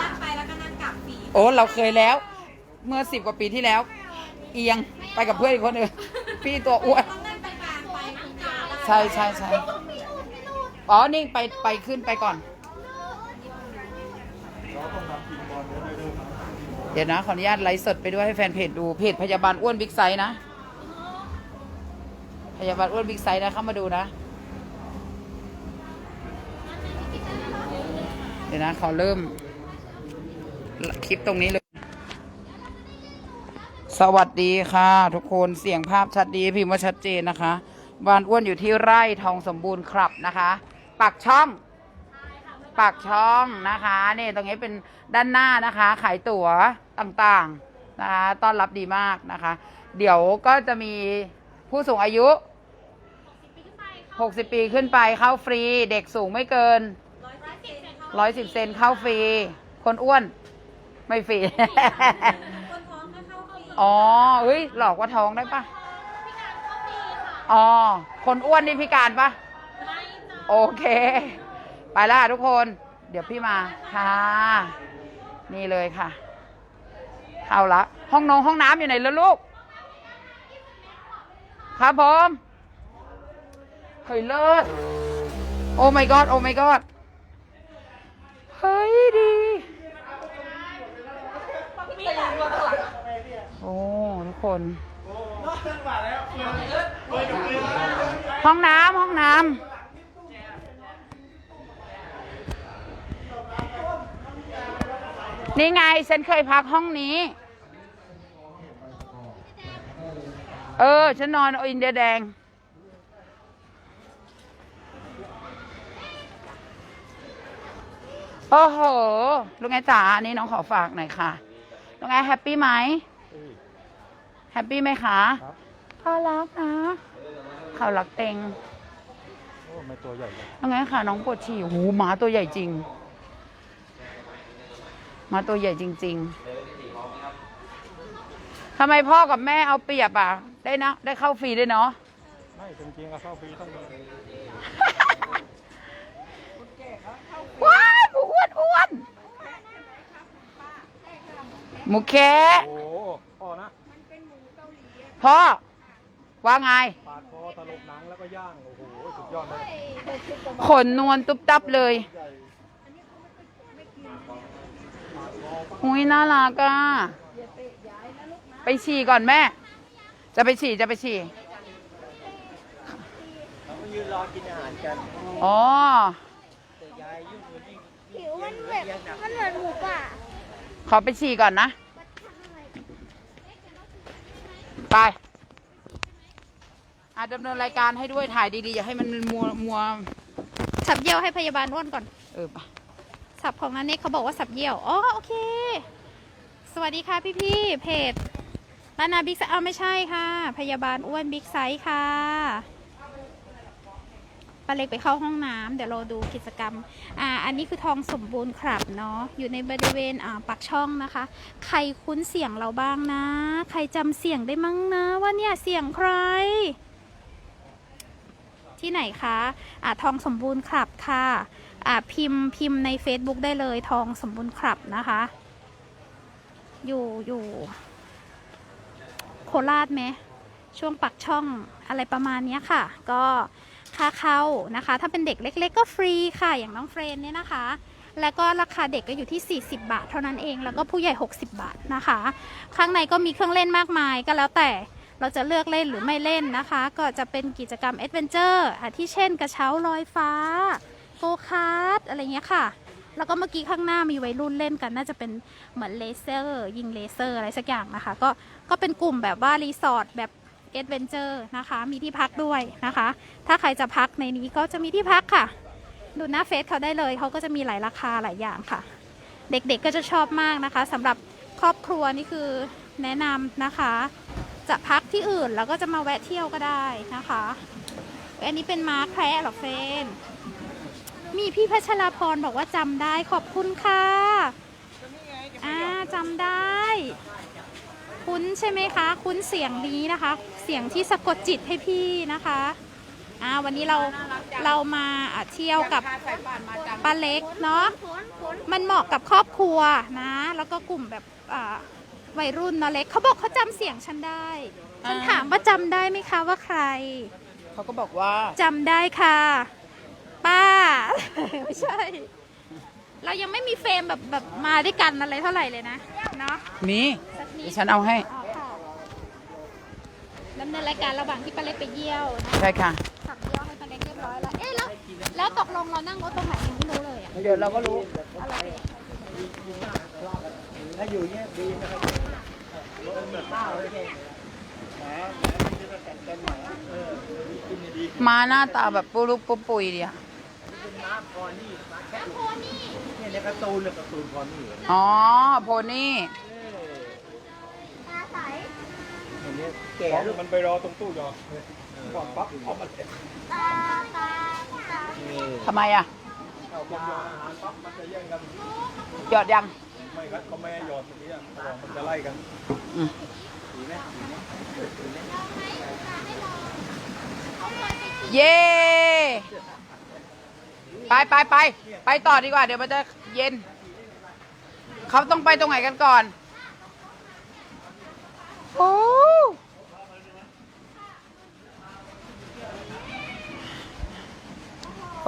นั่งไปแล้วก็นั่งกลับฟรีโอ้เราเคยแล้ว เมื่อสิบกว่าปีที่แล้ว เอียงไปกับเพื่อนอีกคนหนึ่งพี่ตัวอ้วนต้องนั่งไปกลางไปตรงกลางได้ใช่ใช่ใช่อ๋อนี่ไปไปขึ้นไปก่อน เดี๋ยวนะขออนุญาตไลฟ์สดไปด้วยให้แฟนเพจดูเพจพยาบาลอ้วนบิ๊กไซส์นะ พยาบาลอ้วนบิ๊กไซส์นะเข้ามาดูนะ เดี๋ยวนะขอเริ่ม คลิปตรงนี้เลย สวัสดีค่ะ ทุกคนเสียงภาพชัดดีพิมพ์ว่าชัดเจนนะคะบ้านอ้วนอยู่ที่ไร่ทองสมบูรณ์ครับนะคะปากช่องปากช่องนะคะนี่ตรงนี้เป็นด้านหน้านะคะ ขายตั๋วต่างๆนะคะต้อนรับดีมากนะคะ เดี๋ยวก็จะมีผู้สูงอายุ 60 ปีขึ้นไปเข้าฟรี เด็กสูงไม่เกิน 110 เซนเข้าฟรี คนอ้วน ไม่ฟรี คนท้องก็เข้าฟรีอ๋อเฮ้ย หลอกว่าท้องได้ปะอ๋อ คนอ้วนนี่พิการปะโอเค ไปแล้วค่ะทุกคน เดี๋ยวพี่มา ค่ะ นี่เลยค่ะเอาละ ห้องนงห้องน้ำอยู่ไหนแล้วลูก ครับผมเฮ้ยเลิศ โอ้ my god โอ้ my god เฮ้ยดี โอ้ทุกคน ห้องน้ำห้องน้ำนี่ไงฉันเคยพักห้องนี้ เออ ฉันนอนอินเดียแดง โอ้โหลุงไงจ๋าอันนี้น้องขอฝากหน่อยค่ะ ลุงไงแฮปปี้ไหมแฮปปี้ไหมคะครับพ่อรักนะเขารักเต็งโอ้ไม่ตัวใหญ่เลยยังไงค่ะ น้องปวดฉี่หูหมาตัวใหญ่จริงหมาตัวใหญ่จริง ๆทำไมพ่อกับแม่เอาเปรียบอะ ได้นะ ได้เข้าฟรีด้วยเนาะไม่จริงๆก็เข้าฟรีต้องมีว้ายหมูอ้วนอ้วน หมูแคะโอ้โหพ่อนะพ่อ ว่าไง ปาดคอตลบหนังแล้วก็ย่าง โอ้โห สุดยอดเลยขนนวลตุ๊บตับเลยใหญ่อุ้ยน่ารักอะ ไปฉี่ก่อนแม่ จะไปฉี่จะไปฉี่เขาก็ยืนรอกินอาหารกันอ๋อ แต่ยายยุ่งเลยยิ่งผิวมันแบบมันเหมือนหมูป่า ขอไปฉี่ก่อนนะ ไปอาดำเนินรายการให้ด้วยถ่ายดีๆ อย่าให้มันมัวมัวสับเยี่ยวให้พยาบาลอ้วนก่อน เออไปสับของนันเน็กเขาบอกว่าสับเยี่ยว อ๋อโอเค สวัสดีค่ะพี่พี่ๆเพจลานาบิ๊กไซส์เอาไม่ใช่ค่ะ พยาบาลอ้วนบิ๊กไซส์ค่ะ ปาเล็กไปเข้าห้องน้ำเดี๋ยวเราดูกิจกรรมอ่าอันนี้คือทองสมบูรณ์ครับเนาะอยู่ในบริเวณอ่าปากช่องนะคะ ใครคุ้นเสียงเราบ้างนะ ใครจำเสียงได้มั้งนะว่าเนี่ยเสียงใคร ที่ไหนคะอ่าทองสมบูรณ์ครับค่ะอ่าพิมพ์พิมพ์ใน Facebook ได้เลยทองสมบูรณ์ครับนะคะ อยู่อยู่โคราชไหมช่วงปักช่องอะไรประมาณนี้ค่ะ ก็ ค่าเข้านะคะ ถ้าเป็นเด็กเล็ก ๆ ก็ฟรีค่ะ อย่างน้องเฟรนเนี่ยนะคะ แล้วก็ราคาเด็กก็อยู่ที่ 40 บาท เท่านั้นเอง แล้วก็ผู้ใหญ่ 60 บาทนะคะ ข้างในก็มีเครื่องเล่นมากมายก็แล้วแต่เราจะเลือกเล่นหรือไม่เล่นนะคะ ก็จะเป็นกิจกรรมแอดเวนเจอร์อาทิเช่น กระเช้าลอยฟ้า โกคาร์ดอะไรเงี้ยค่ะ แล้วก็เมื่อกี้ข้างหน้ามีวัยรุ่นเล่นกัน น่าจะเป็นเหมือนเลเซอร์ ยิงเลเซอร์อะไรสักอย่างนะคะ ก็ก็เป็นกลุ่มแบบว่ารีสอร์ทแบบ เอดเวนเจอร์นะคะ มีที่พักด้วยนะคะ ถ้าใครจะพักในนี้ก็จะมีที่พักค่ะ ดูหน้าเฟซเขาได้เลยเขาก็จะมีหลายราคาหลายอย่างค่ะ เด็กๆก็จะชอบมากนะคะสำหรับครอบครัวนี่คือแนะนำนะคะ จะพักที่อื่นแล้วก็จะมาแวะเที่ยวก็ได้นะคะอันนี้เป็นม้าแคระหรอเฟนมีพี่พัชราพรบอกว่าจำได้ขอบคุณค่ะอ่าจำได้ คุ้นใช่ไหมคะ คุ้นเสียงนี้นะคะ เสียงที่สะกดจิตให้พี่นะคะอ่าวันนี้เราเรามาอะเที่ยวกับค่าสายป่านมาจังป้าเล็กเนาะมันเหมาะกับครอบครัวนะ แล้วก็กลุ่มแบบอ่าวัยรุ่นเนาะเล็กเขาบอกเขาจำเสียงฉันได้ฉันถามว่าจำได้ไหมคะว่าใครเขาก็บอกว่าจำได้ค่ะ ป้าไม่ใช่ เรายังไม่มีเฟรมแบบแบบมาด้วยกันอะไรเท่าไหร่เลยนะเนาะมีสักนิเดี๋ดยวฉันเอาให้อ๋อค่ะดำเนินรายการระหว่างที่ป้าเล็กไปเยี่ยวนะใช่ค่ะขับเยี่ยวให้ป้าเล็กเรียบร้อยแล้ว เอ๊ะแล้วแล้วตกลงเรานั่งรถตรงไหนยังไม่รู้เลยอะเดี๋ยวเราก็รู้ อะไรเนี่ยถ้าอยู่เนี่ยดีนะครับรถมันข้าวเลยเนี่ยแหมแหมมันจะแต่งเต็มหน่อยอะเออกินดีมาหน้าตาแบบปุรุปุปุยเดียเป็นม้าพอนี่ม้าแค่เนี่ยในการ์ตูนเนี่ยการ์ตูนพอนี่ อ๋อ โพนี่ อั นนี้แก่แก่ลูกมันไปรอตรงตู้ยอก่อนปั๊บเอามาเลยนี่ทำไมอะเอาคนยออาหารปั๊บมันจะแย่งกันหยอดยัง ไม่ครับเขาไม่ให้หยอดเมื่อกี้อะเขาบอกมันจะไล่กันอืมดีไหมดีไหมดีไหมเย้ไปไปไปไปต่อดีกว่า เดี๋ยวมันจะเย็น เขาต้องไปตรงไหนกันก่อน โอ้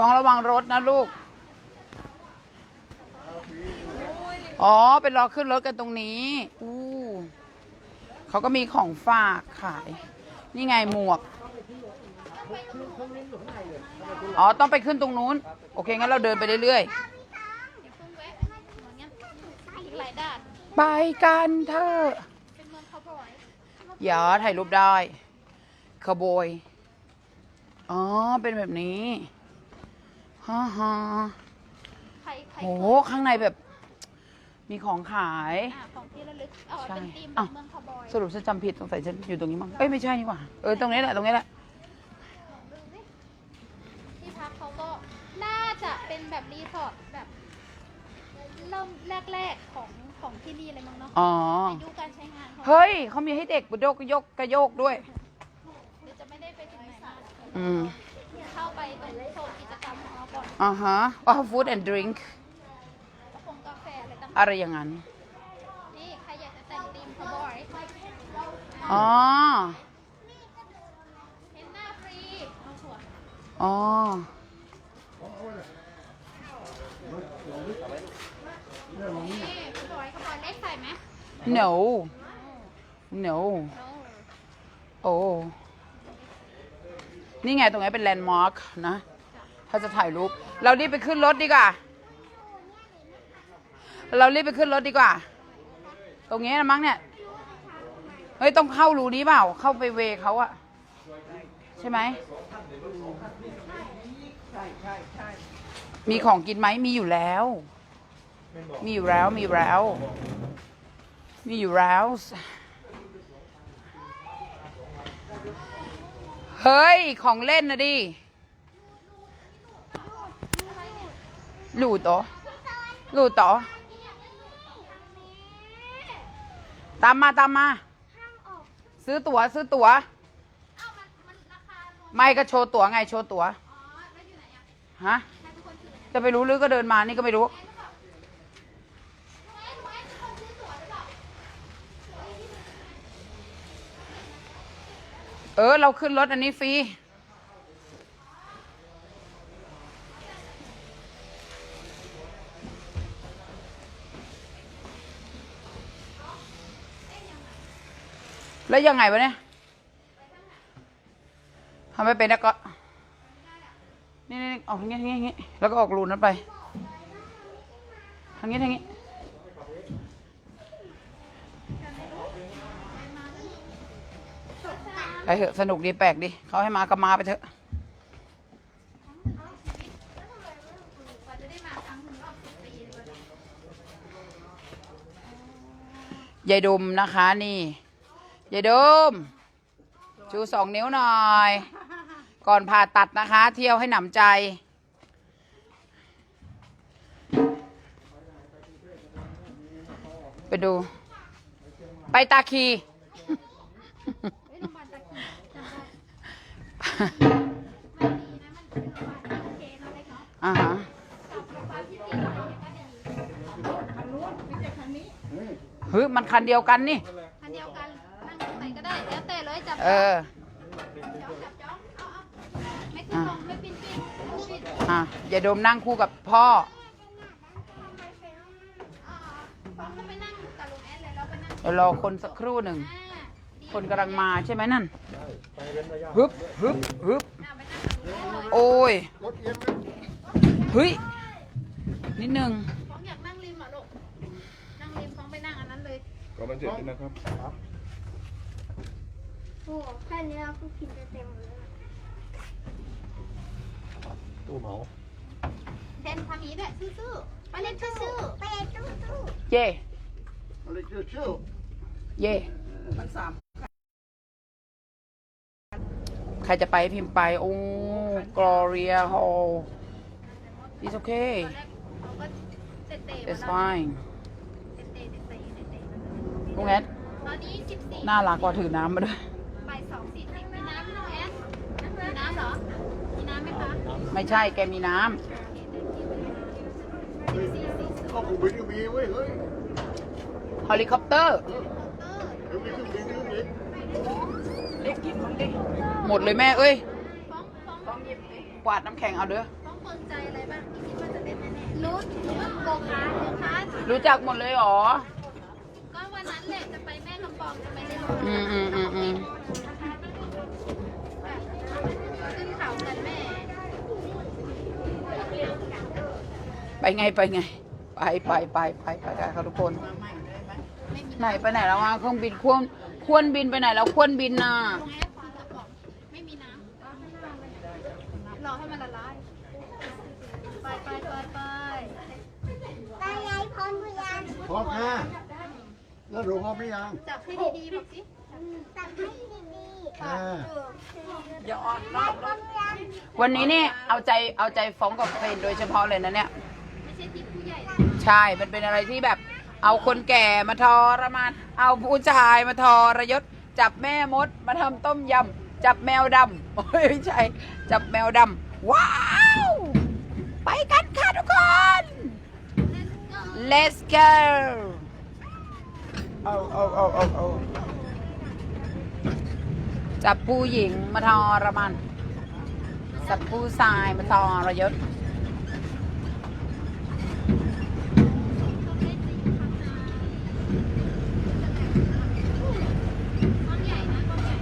องระวังรถนะลูก อ๋อ เป็นรอขึ้นรถกันตรงนี้ อู้เขาก็มีของฝากขาย นี่ไงหมวก อ๋อ ต้องไปขึ้นตรงนู้น โอเค งั้นเราเดินไปเรื่อยอย่ายด่านๆไปกันเถอะเป็นเมือยอย่าถ่ายรูปได้ขโบยอ๋อ เป็นแบบนี้ ฮ่าฮ่าใครใครโหข้างในแบบ มีของขาย อะของที่ระลึกอ๋อใช่เป็นธีมอ้าวเมืองคาวบอยสรุปฉันจำผิดสงสัยฉันอยู่ตรงนี้มั้งเอ้ยไม่ใช่นี่หว่าเออตรงนี้แหละตรงนี้แหละดูสิที่พักเขาก็น่าจะเป็นแบบรีสอร์ทแบบ เริ่มแรกๆของของที่นี่เลยมั้งเนาะอ๋อไปดูการใช้งานของเฮ้ยเขามีให้เด็กกระโยกกระโยกกระโยกด้วย เดี๋ยวจะไม่ได้ไปถึงไหนมากอืม เข้าไปตรงโซนกิจกรรมข องเราก่อนอ่าฮะอ๋อ food and drink กาแฟกาแฟอะไรต่างอะไรอย่างนั้น ๆนี่ใครอยากจะแต่งธีมคาวบอยอ๋อ เห็นหน้าฟรีเอาส่วน อ๋อ นี่คาวบอยคาวบอยเล็กใส่ไหม no no โอ้ นี่ไงตรงนี้เป็นแลนด์มาร์คนะ ถ้าจะถ่ายรูป เรารีบไปขึ้นรถดีกว่า เรารีบไปขึ้นรถดีกว่า ตรงนี้นะมั้งเนี่ย เฮ้ย ต้องเข้ารูนี้เปล่า เข้าไปเวเขาอะใช่ไหม มีของกินไหม มีอยู่แล้ว มีอยู่แล้ว มีอยู่แล้ว มีอยู่แล้ว เฮ้ย ของเล่นนะดิ หลูต่อหลูต่อตามมาตามมา ซื้อตั๋วซื้อตั๋วไม่ก็โชว์ตั๋วไงโชว์ตั๋วฮะจะไปรู้หรือก็เดินมานี่ก็ไม่รู้ เออ เราขึ้นรถอันนี้ฟรี แล้วยังไงวะเนี่ยทำไม่เป็นแล้วก็นี่นี่นี่ออกทางนี้ทางนี้ทางนี้แล้วก็ออกรูนั้นไปทางนี้ทางนี้ไปเถอะสนุกดีแปลกดีเขาให้มาก็มาไปเถอะยายดมนะคะนี่ ยายดม ชูสองนิ้วหน่อย ก่อนผ่าตัดนะคะ เที่ยวให้หนำใจ ไปดู ไปตาคีเฮ้ยโรงพยาบาลตะกี้จำได้อ่าฮะเฮ้ยมันคันเดียวกันนี่อันเดียวกันนั่งตรงไหนก็ได้ แล้วแต่ เลยจับเออจับจ้องเอาเอาไม่ขึ้นลงไม่ปินปินปินอะอย่าดมนั่งคู่กับพ่อฟ้องก็ไปนั่งกับลุงแอดเลยแล้วไปนั่งเดี๋ยวรอคนสักครู่หนึ่งอ่าดีคนกำลังมาใช่ไหมนั่นไปเว้นระยะฮึบฮึบฮึบเอาไปนั่งกับลุงแอดเลยโอ้ยรถเอียงไหมเฮ้ยนิดนึง ฟ้องอยากนั่งริมอะลูก นั่งริมฟ้องไปนั่งอันนั้นเลย ก็มันเสร็จแล้วนะครับโอ้แค่นี้เราก็กินจะเต็มเลยตู้เหมาเทนทำอย่างนี้ด้วยซื่อๆไปเล่นซื่อไปตู้ตู้เย่อะไรเชื่อเชื่อเย่ใครจะไปพิมพ์ไป โอ้ Gloria Hall it's okay ๆตอนแรกเขาก็เตะๆมา it's แล้ว fine เตะๆเตะๆเตะๆลุงแอดตอนนี้สิบสี่น่ารักกว่าถือน้ำมาด้วยบ่าย สองสี่สิบมีน้ำไหมน้องแอนมีน้ำเหรอ มีน้ำไหมคะไม่ใช่แกมีน้ก็คงบินก็มีเว้ยเฮ้ยำเฮลิคอปเตอร์ เดี๋ยวมีเครื่องบินเครื่องบินหมดเลยแม่เอ้ยฟ้องฟ้องกวาดน้ำแข็งเอาเด้อฟ้องเปิดใจอะไรบ้างคิดว่าจะเป็นแน่ๆรู้โกคาร์ทโกคาร์ทรู้จักหมดเลยเหรอ ก็วันนั้นแหละจะไปแม่ลำปองจะไปเล่นอืมอืมอืมอืม ขึ้นเขากันแม่ ไปไงไปไง ไปไปไปไปไปกันครับทุกคนไม่มีไหนไปไหนแล้ววะเครื่องบินควรควรบินไปไหนแล้วควรบินน่ะตรงแอปคือกระป๋องไม่มีน้ำรอให้มันละลายไปไปไปไปตายายพร้อมหรือยังพร้อมค่ะแล้วหนูพร้อมหรือยังจับให้ดีๆบอกสิตัดให้ดีๆอ่าอย่าออนรอบพร้อมหรือยังวันนี้นี่เอาใจเอาใจฟ้องกับเฟรนโดยเฉพาะเลยนะเนี่ยไม่ใช่ที่ผู้ใหญ่ใช่ มันเป็นอะไรที่แบบ เอาคนแก่มาทรมาน เอาผู้ชายมาทรยศ จับแม่มดมาทำต้มยำจับแมวดำโอ้ยไม่ใช่ จับแมวดำว้าว ไปกันค่ะทุกคน let's go เอาเอาเอาเอาเอาจับผู้หญิงมาทรมานจับผู้ชายมาทรยศ ก้อนใหญ่นะก้อนใหญ่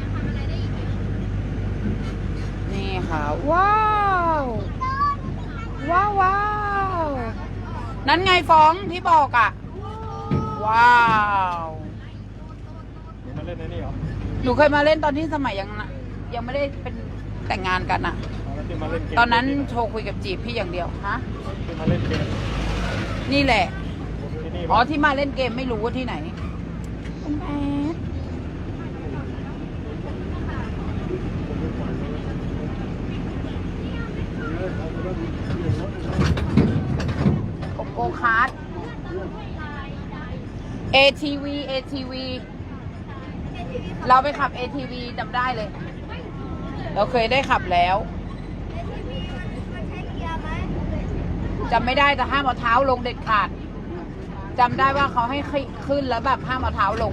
ยังทำอะไรได้อีกเยอะ นี่ค่ะว้าว ว้าวว้าวนั่นไงฟ้องที่บอกอะ ว้าวนี่มาเล่นในนี่เหรอหนูเคยมาเล่นตอนที่สมัยยังนะยังไม่ได้เป็นแต่งงานกันอะ เอาแล้วที่มาเล่นเกมตอนนั้นโทรคุยกับจีบพี่อย่างเดียวฮะที่มาเล่นเกมนี่แหละ ที่นี่อ๋อที่มาเล่นเกมไม่รู้ว่าที่ไหนคุณแอดโกโกคาร์ด ATV ATV เราไปขับ ATV จำได้เลย เราเคยได้ขับแล้วจำไม่ได้แต่ห้ามเอาเท้าลงเด็ดขาดจำได้ว่าเขาให้ขึ้นแล้วแบบห้ามเอาเท้าลง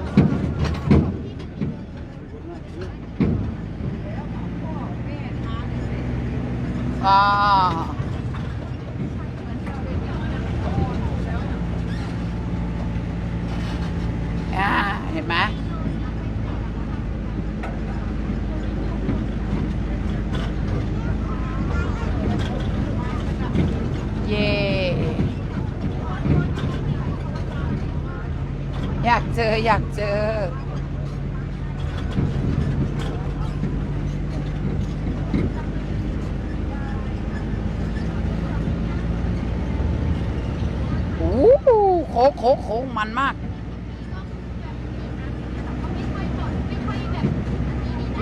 อ่า อ่าเห็นไหมเย่อยากเจอ อยากเจอโอ้โหโค้งโค้งโค้งมันมาก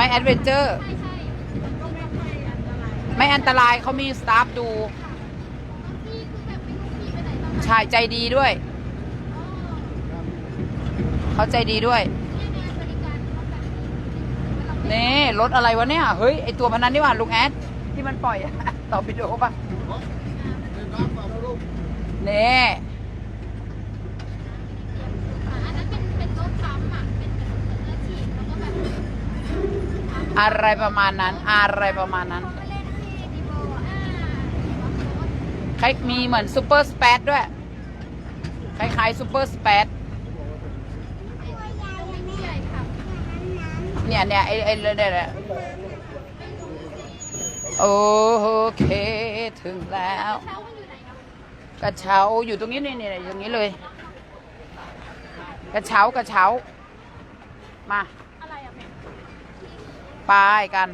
ไม่แอดเวนเจอร์ไม่อันตรายเขามีสตาฟดู ชายใจดีด้วย เขาใจดีด้วยเนี่รถอะไรวะเนี่ย เฮ้ย ไอตัวพนันนี่หว่าลุงแอด ที่มันปล่อยต่อวิดีโอป่ะ นี่ อันนั้นเป็นเป็นรถปั๊มอะ เป็นแบบเนื้อฉีดแล้วก็แบบ อะไรประมาณนั้น อะไรประมาณนั้น คล้ายมีเหมือนซูเปอร์สเปดด้วย คล้ายๆซูเปอร์สเปดเนี่ยเนี่ยไอ้ไอ้เนี่ยเนี่ยโอเคถึงแล้วกระเช้าอยู่ตรงนี้นี่นี่ตรงนี้เลย กระเช้ากระเช้ามา ไปกัน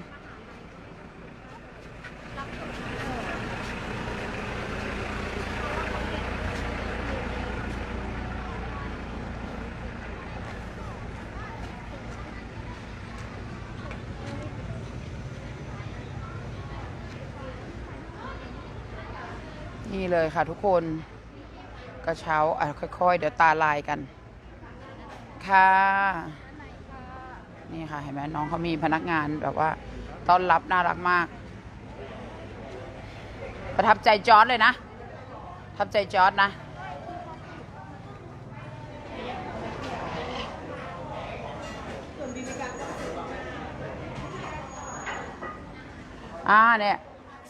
นี่เลยค่ะทุกคนกระเช้าอะค่อย ๆ เดี๋ยวตาลายกัน ค่ะ นี่ค่ะ เห็นไหมน้องเขามีพนักงานแบบว่าต้อนรับน่ารักมาก ประทับใจจอร์ดเลยนะประทับใจจอร์ดนะอ่าเนี่ย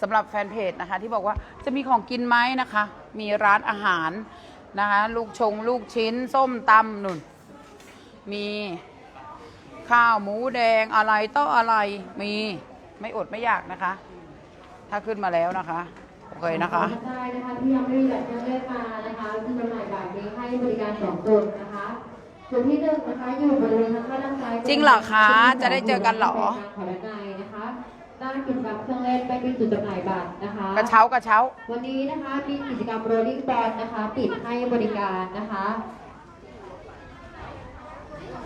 สำหรับแฟนเพจนะคะ ที่บอกว่าจะมีของกินไหมนะคะ มีร้านอาหารนะคะ ลูกชง ลูกชิ้น ส้มตำนุ่น มี ข้าวหมูแดงอะไรต้ออะไรมีไม่อดไม่อยากนะคะ ถ้าขึ้นมาแล้วนะคะโอเคนะคะใช่นะคะที่ยังไม่ได้จัดเครื่องเล่นมานะคะที่จำหน่ายบัตรนี้ให้บริการสองจุดนะคะจุดที่หนึ่งนะคะอยู่บริเวณทางเข้าด้านซ้ายจริงเหรอคะจะได้เจอกันเหรอขอด้านในนะคะด้านกิจกรรมเครื่องเล่นไปเป็นจุดจำหน่ายบัตรนะคะกระเช้ากระเช้า วันนี้นะคะมีกิจกรรมโรลลิ่งบอลนะคะ ปิดให้บริการนะคะ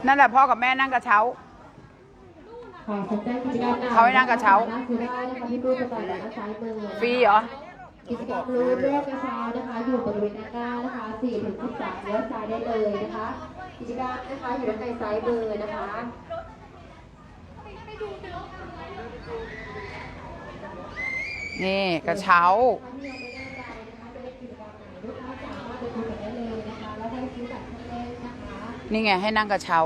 นั่นแหละพ่อกับแม่นั่งกระเช้าขอสนใจกิจกรรมเขาให้นั่งกระเช้านั่งซื้อได้นะคะที่ตู้จำหน่ายบัตรด้านซ้ายมือนะคะฟรีเหรอ กิจกรรมรู้เรื่องกระเช้านะคะอยู่บริเวณด้านหน้านะคะ4ถึง13เลี้ยวซ้ายได้เลยนะคะ กิจกรรมนะคะอยู่ด้านในซ้ายมือนะคะนี่กระเช้า นี่ไงให้นั่งกระเช้า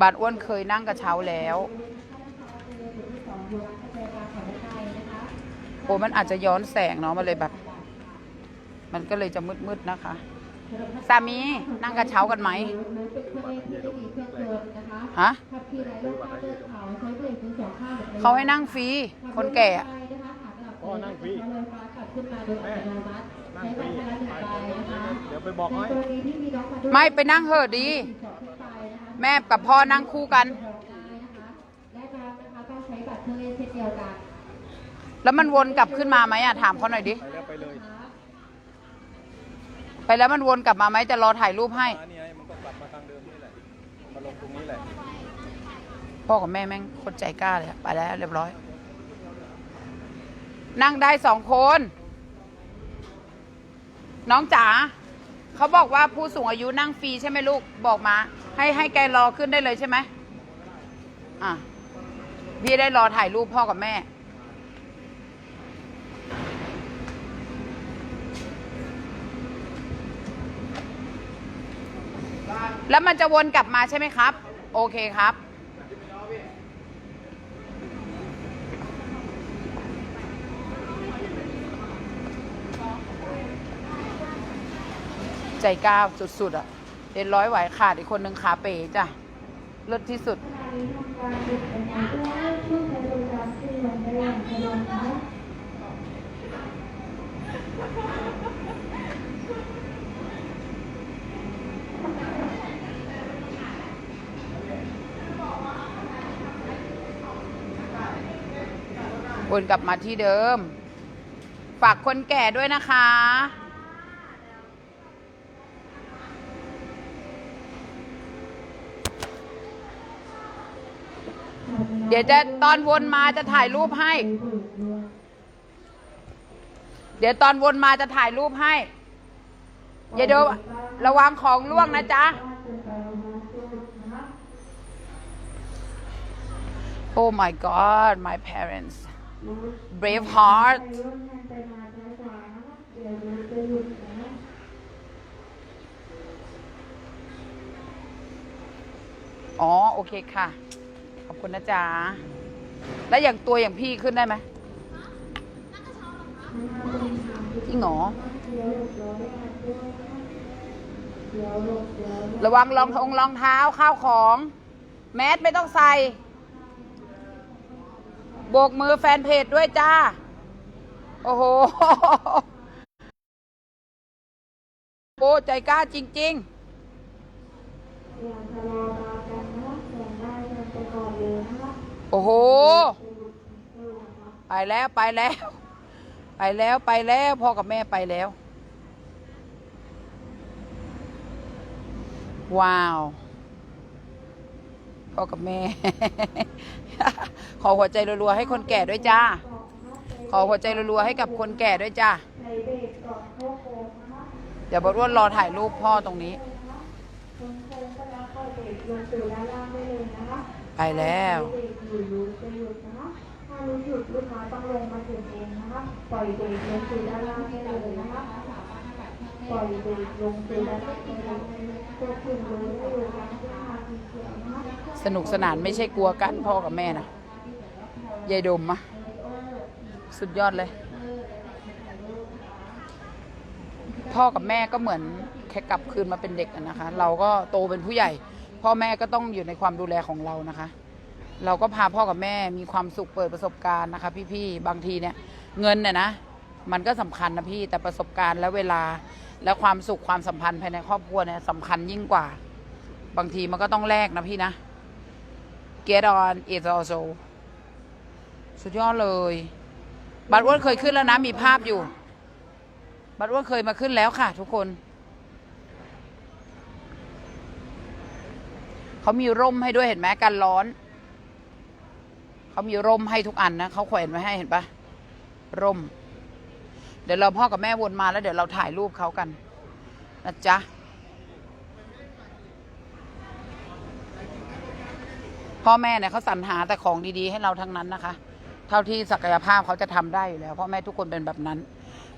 บาทอ้วนเคยนั่งกระเช้าแล้ว โอ้มันอาจจะย้อนแสงเนาะมันเลยแบบ มันก็เลยจะมืดๆนะคะ สามีนั่งกระเช้ากันไหมฮะเขาให้นั่งฟรีคนแก่อะพ่อนั่งฟรี เดี๋ยวไปบอกให้ไม่ไปนั่งเหอะดี แม่กับพ่อนั่งคู่กัน และน้ำนะคะต้องใช้บัตรเครื่องเล่นเช่นเดียวกันแล้วมันวนกลับขึ้นมาไหมอะถามเขาหน่อยดิ ไปแล้วไปเลย ไปแล้วมันวนกลับมาไหมจะรอถ่ายรูปให้มานี่ไงมันก็กลับมาทางเดิมนี่แหละมาลงตรงนี้แหละพ่อกับแม่แม่งคนใจกล้าเลยอะไปแล้วเรียบร้อย นั่งได้สองคน น้องจ๋าเขาบอกว่าผู้สูงอายุนั่งฟรีใช่ไหมลูกบอกมา ให้ให้แกรอขึ้นได้เลยใช่ไหมอะพี่ได้รอถ่ายรูปพ่อกับแม่ แล้วมันจะวนกลับมาใช่ไหมครับ โอเคครับ ใจก้าสุดๆอะเด็นร้อยไหวขาดอีกคนนึงขาเป๋จ้ะเลิศที่สุด วนกลับมาที่เดิม ฝากคนแก่ด้วยนะคะ ดี๋ยวจะตอนวนมาจะถ่ายรูปให้ เดี๋ยวตอนวนมาจะถ่ายรูปให้ อย่าเดี๋ยวระวังของล่วงนะจ๊ะ Oh my god my parents brave heart อ๋อ โอเคค่ะ คุณนะจ๊ะแล้วอย่างตัวอย่างพี่ขึ้นได้ไหมจริงเหรอระวังรองทงรองเท้าข้าวของ แมสไม่ต้องใส่โบกมือแฟนเพจด้วยจ้า โอ้โห โอ้ใจกล้าจริง ๆ โอ้โห ไปแล้วไปแล้ว ไปแล้วไปแล้วพ่อกับแม่ไปแล้ว ว้าวพ่อกับแม่ ขอหัวใจรัวๆให้คนแก่ด้วยจ้า ขอหัวใจรัวๆให้กับคนแก่ด้วยจ้า เดี๋ยวบดอ้วนรอถ่ายรูปพ่อตรงนี้ แล้วรู้จุดลูกค้าต้องลงมาถึงเองนะคะ ปล่อยเบรกลงสู่ด้านล่างได้เลยนะคะ ปล่อยเบรกลงสู่ด้านล่างได้เลยควคุมรู้ให้รู้การที่ทางสีเขียนะคะสนุกสนานไม่ใช่กลัวกันพ่อกับแม่นะยายดมอะสุดยอดเลย พ่อกับแม่ก็เหมือนแค่กลับคืนมาเป็นเด็กนะคะ เราก็โตเป็นผู้ใหญ่ พ่อแม่ก็ต้องอยู่ในความดูแลของเรานะคะ เราก็พาพ่อกับแม่มีความสุขเปิดประสบการณ์นะคะ พี่ๆบางทีเนี่ยเงินเนี่ยนะ มันก็สำคัญนะพี่แต่ประสบการณ์และเวลาและความสุขความสัมพันธ์ภายในครอบครัวเนี่ยสำคัญยิ่งกว่า บางทีมันก็ต้องแลกนะพี่นะ get on it also สุดยอดเลย บัตรอ้วนเคยขึ้นแล้วนะ มีภาพอยู่ บัตรอ้วนเคยมาขึ้นแล้วค่ะ ทุกคน เขามีร่มให้ด้วยเห็นไหมกันร้อน เขามีร่มให้ทุกอันนะเขาแขวนไว้ให้เห็นปะร่ม เดี๋ยวเราพ่อกับแม่วนมาแล้วเดี๋ยวเราถ่ายรูปเขากันนะจ๊ะพ่อแม่เนี่ยเขาสรรหาแต่ของดีๆ ให้เราทั้งนั้นนะคะ เท่าที่ศักยภาพเขาจะทำได้อยู่แล้วพ่อแม่ทุกคนเป็นแบบนั้น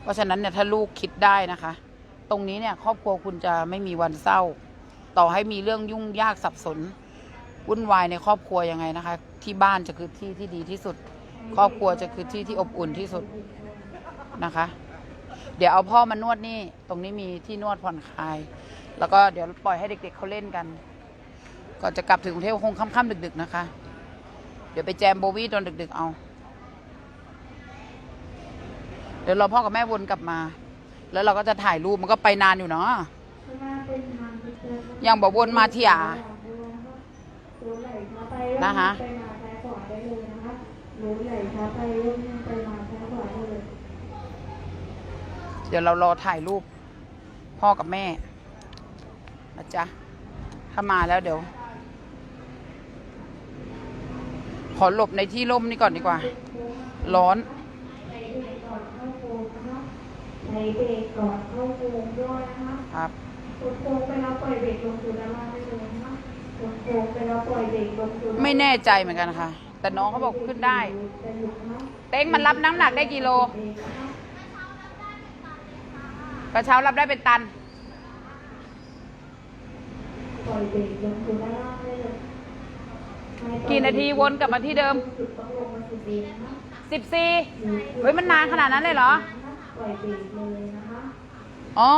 เพราะฉะนั้นเนี่ยถ้าลูกคิดได้นะคะ ตรงนี้เนี่ยครอบครัวคุณจะไม่มีวันเศร้า ต่อให้มีเรื่องยุ่งยากสับสนวุ่นวายในครอบครัวยังไงนะคะ ที่บ้านจะคือที่ที่ดีที่สุด ครอบครัวจะคือที่ที่อบอุ่นที่สุดนะคะ เดี๋ยวเอาพ่อมานวดนี่ ตรงนี้มีที่นวดผ่อนคลาย แล้วก็เดี๋ยวปล่อยให้เด็กๆเขาเล่นกัน ก่อนจะกลับถึงกรุงเทพคงค่ำๆดึก ๆ นะคะ เดี๋ยวไปแจมโบวี่ตอนดึก ๆ เอา เดี๋ยวเราพ่อกับแม่วนกลับมา แล้วเราก็จะถ่ายรูปมันก็ไปนานอยู่เนาะ ยังบอกวนมาเที่ยะคะไปมานะคะเดี๋ยวเรารอถ่ายรูป พ่อกับแม่นะจ๊ะถ้ามาแล้วเดี๋ยว ขอหลบในที่ร่มนี่ก่อนดีกว่า ร้อนครับ ดโค้งไปแล้วปล่อยเบรกลงสู่ด้านล่างได้เลยนะคะกดโค้งไปแล้วปล่อยเบรกลงสู่ด้านล่างไม่แน่ใจเหมือนกันค่ะ แต่น้องเขาบอกขึ้นได้ จะหยุดนะคะเต้งมันรับน้ำหนักได้กิโลกระเช้ารับได้เป็นตัน ปล่อยเบรกลงสู่ด้านล่างได้เลยกี่นาทีวนกลับมาที่เดิม จุดต้องลงมาสู่เบรกนะคะสิบสี่เฮ้ยมันนานขนาดนั้นเลยเหรอ ปล่อยเบรกเลยนะคะ อ๋อ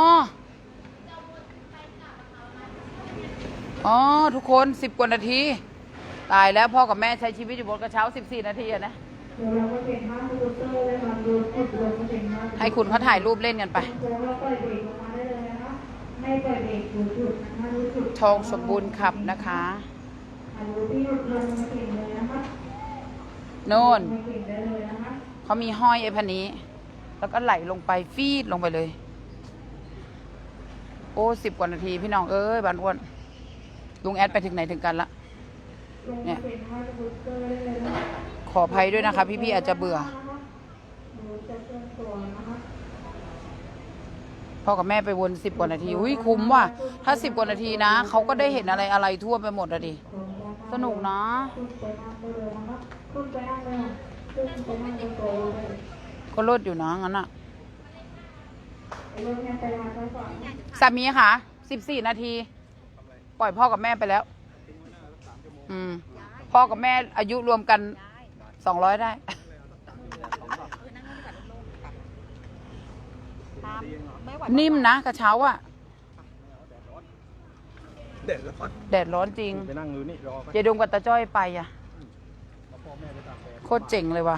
อ๋อ ทุกคนสิบกว่านาที ตายแล้วพ่อกับแม่ใช้ชีวิตอยู่บนกระเช้าสิบสี่นาทีอะนะ เดี๋ยวเราก็เห็นภาพสกูตเตอร์เลยค่ะดูจุดลงมาถึงภาพให้คุณเขาถ่ายรูปเล่นกันไปโค้งแล้วปล่อยเบรกลงมาได้เลยนะคะให้ปล่อยเบรกอยู่จุดนะคะดูจุดทองสมบูรณ์ขับนะคะ อ่าดูที่หยุดลงมาถึงเลยนะคะโน่น มาถึงได้เลยนะคะเขามีห้อยไอ้พันนี้ แล้วก็ไหลลงไปฟีดลงไปเลย โอ้สิบกว่านาทีพี่น้องเอ้ยบานอ้วน ลุงแอดไปถึงไหนถึงกันละเตอร์ได้เลยขออภัยด้วยนะคะ พี่ๆอาจจะเบื่อพ่อกับแม่ไปวนสิบกว่านาทีอุ้ยคุ้มว่ะถ้าสิบกว่านาทีนะเขาก็ได้เห็นอะไรอะไรทั่วไปหมดอะดิสนุกนะก็ลดอยู่นะงั้นอะสามีค่ะสิบสี่นาที ปล่อยพ่อกับแม่ไปแล้ว อืม พ่อกับแม่อายุรวมกันสองร้อยได้นิ่มนะกระเช้าอะเด็ดร้อนแดดร้อนจริง ไปนั่งดูนี่รอไปเจดงกับตาจ้อยไปอะพ่อแม่ไปตากแดดโคตรเจ๋งเลยว่ะ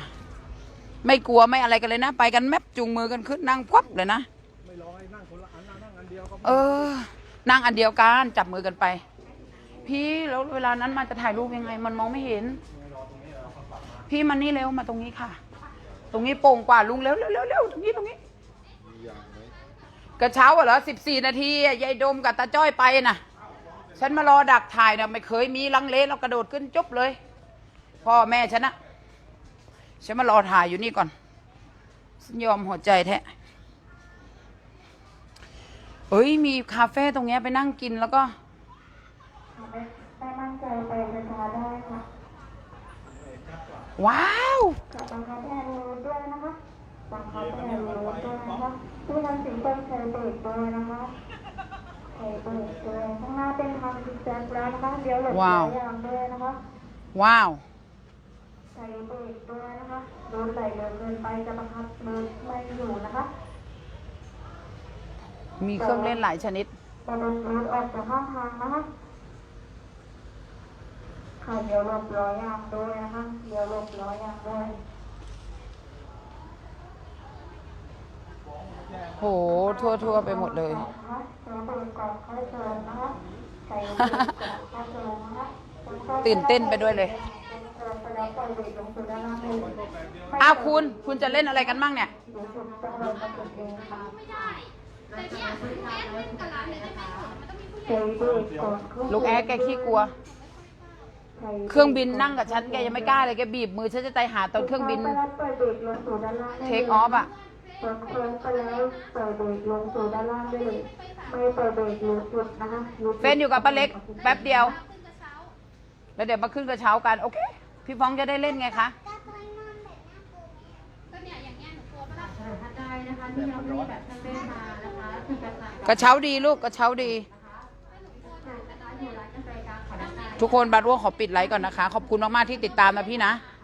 ไม่กลัวไม่อะไรกันเลยนะ ไปกันแมปจูงมือกันขึ้นนั่งพับเลยนะ ไม่รอให้นั่งคนละอันนั่งอันเดียวก็เออ นั่งอันเดียวกันจับมือกันไป พี่แล้วเวลานั้นมาจะถ่ายรูปยังไง มันมองไม่เห็น พี่มานี่เร็วมาตรงนี้ค่ะ ตรงนี้โป่งกว่าลุงเร็วเร็วเร็วเร็วตรงนี้ตรงนี้กระเช้าเหรอสิบสี่นาทียายดมกับตาจ้อยไปน่ะ ฉันมารอดักถ่ายนะไม่เคยมีลังเลเรากระโดดขึ้นจุบเลย พ่อแม่ฉันนะฉันมารอถ่ายอยู่นี่ก่อนฉันยอมหัวใจแท้ เอ้ยมีคาเฟ่ตรงเนี้ยไปนั่งกินแล้วก็ไม่มั่นใจไปช้าๆได้ค่ะว้าวขอบคุณครับแอนรู้ด้วยนะคะขอบคุณครับแอนรู้ด้วยนะคะที่ทำสิ่งต้องใช้เบรกด้วยนะคะใช้เบรกด้วยข้างหน้าเป็นทางซิกแซกแล้วนะคะเดี๋ยวหลบว้าวยางด้วยนะคะว้าวใช้เบรกด้วยนะคะรถไหลเร็วเกินไปจะบังคับมือไม่อยู่นะคะ มีเครื่องเล่นหลายชนิดจะเดินรถออกจากข้างทางนะคะค่ะเดี๋ยวหลบล้อยางด้วยนะคะเดี๋ยวหลบล้อยางด้วยโหทั่วทั่วๆไปหมดเลยตื่นเต้นไปด้วยเลยอ้าวคุณ คุณจะเล่นอะไรกันบ้างเนี่ย ลูกแอร์แกขี้กลัว เครื่องบินนั่งกับฉันแกยังไม่กล้าเลยแกบีบมือฉันจะใจหาตอนเครื่องบิน เทคออฟอะเปิดเครื่องไปแล้วเปิดเบรกลงสู่ด้านล่างได้เลยไม่เปิดเบรกหยุดหยุดนะคะหยุดเฟนอยู่กับป้าเล็ก แป๊บเดียว แล้วเดี๋ยวมาขึ้นกระเช้ากัน โอเค พี่ฟ้องจะได้เล่นไงคะกระเช้าดีลูกกระเช้าดี ทุกคนบาร่วงขอปิดไลค์ก่อนนะคะ ขอบคุณมาก ๆ ที่ติดตามนะพี่นะค